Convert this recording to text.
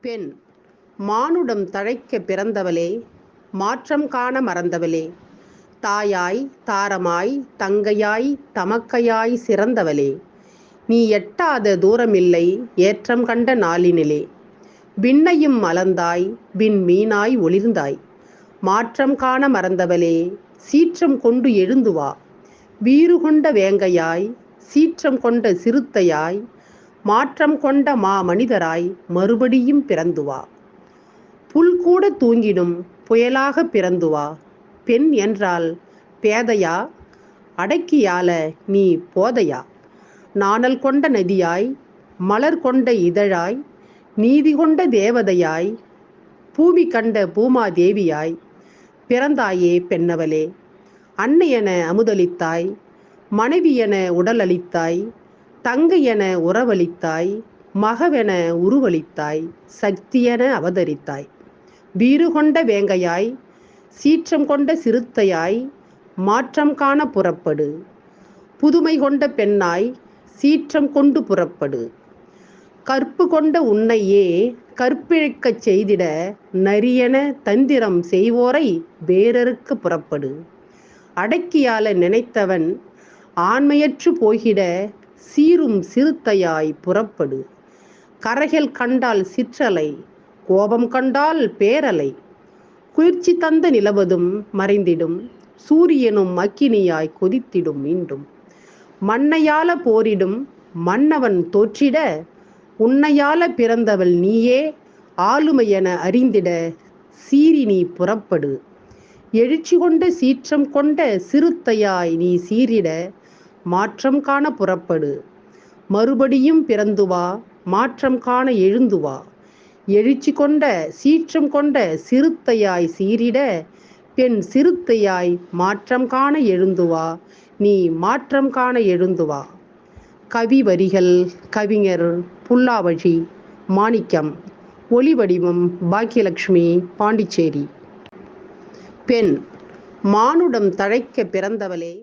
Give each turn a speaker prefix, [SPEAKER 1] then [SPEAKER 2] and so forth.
[SPEAKER 1] பெண் மானுடம் தழைக்கப் பிறந்தவளே மாற்றம் காண மறந்தவளே. தாயாய் தாரமாய் தங்கையாய் தமக்கையாய் சிறந்தவளே. நீ எட்டாத தூரமில்லை ஏற்றம் கண்ட நாளினிலே. விண்ணையும் மலர்ந்தாய் விண்மீனாய் ஒளிர்ந்தாய். மாற்றம் காண மறந்தவளே சீற்றம் கொண்டு எழுந்து வா. வீறு கொண்ட வேங்கையாய் சீற்றம் கொண்ட சிறுத்தையாய் மாற்றம் கொண்ட மா மனிதராய் மறுபடியும் பிறந்து வா. புல் கூட தூங்கிடும் புயலாக பிறந்து வா. பெண் என்றால் பேதையா? அடக்கியால நீ போதையா? நாணல் கொண்ட நதியாய் மலர் கொண்ட இதழாய் நீதி கொண்ட தேவதையாய் பூமி கண்ட பூமாதேவியாய் பிறந்தாயே பெண்ணவளே. அன்னையென அமுதளித்தாய் மனைவி என உடலளித்தாய் தங்கை என உறவளித்தாய் மகவென உருவளித்தாய் சக்தியென அவதரித்தாய். வீறு கொண்ட வேங்கையாய் சீற்றம் கொண்ட சிறுத்தையாய் மாற்றம் காண புறப்படு. புதுமை கொண்ட பெண்ணாய் சீற்றம் கொண்டு புறப்படு. கற்பு கொண்ட உன்னையே கற்பிழைக்கச் செய்திட நரியென தந்திரம் செய்வோரை வேறறுக்க புறப்படு. அடக்கியால நினைத்தவன் ஆண்மையற்று போகிட சீரும் சிறுத்தையாய் புறப்படு. கரைகள் கண்டால் சிற்றலை கோபம் கண்டால் பேரலை. குளிர்ச்சி தந்த நிலவதும் மறைந்திடும் சூரியனும் அக்கினியாய் கொதித்திடும் மீண்டும். மண்ணையால போரிடும் மன்னவன் தோற்றிட உன்னையால பிறந்தவள் நீயே ஆளுமையென அறிந்திட சீறி நீ புறப்படு. எழுச்சி கொண்ட சீற்றம் கொண்ட சிறுத்தையாய் நீ சீரிட மாற்றம் காண புறப்படு. மறுபடியும் பிறந்து வா மாற்றம் காண எழுந்து வா. எழுச்சி கொண்ட சீற்றம் கொண்ட சிறுத்தையாய் சீரிட பெண் சிறுத்தையாய் மாற்றம் காண எழுந்து வா நீ மாற்றம் காண எழுந்து வா. கவி வரிகள் கவிஞர் புல்லாவழி மாணிக்கம் ஒளி வடிவம் பாக்கியலட்சுமி பாண்டிச்சேரி. பெண் மானுடம் தழைக்க பிறந்தவளே.